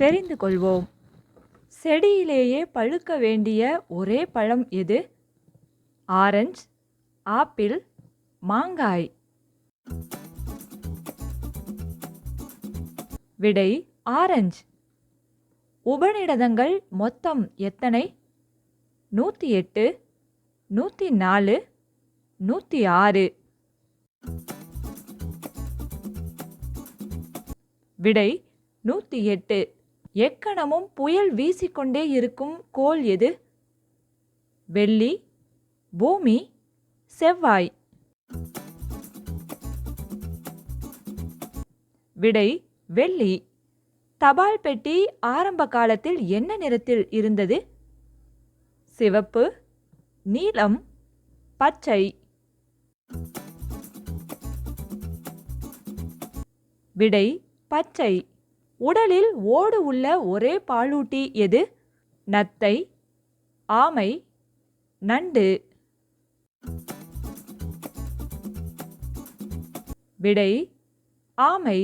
தெரிந்து கொள்வோம் செடியிலேயே பழுக்க வேண்டிய ஒரே பழம் எது? ஆரஞ்சு ஆப்பிள் மாங்காய். விடை ஆரஞ்சு. உபநிடதங்கள் மொத்தம் எத்தனை? நூற்றி எட்டு நூற்றி நாலு நூற்றி ஆறு விடை நூற்றி எட்டு எக்கணமும் புயல் வீசிக்கொண்டே இருக்கும் கோல் எது? வெள்ளி பூமி செவ்வாய். விடை வெள்ளி. தபால் பெட்டி ஆரம்ப காலத்தில் என்ன நிறத்தில் இருந்தது? சிவப்பு நீலம் பச்சை. விடை பச்சை. உடலில் ஓடு உள்ள ஒரே பாலூட்டி எது? நத்தை ஆமை நண்டு. விடை ஆமை.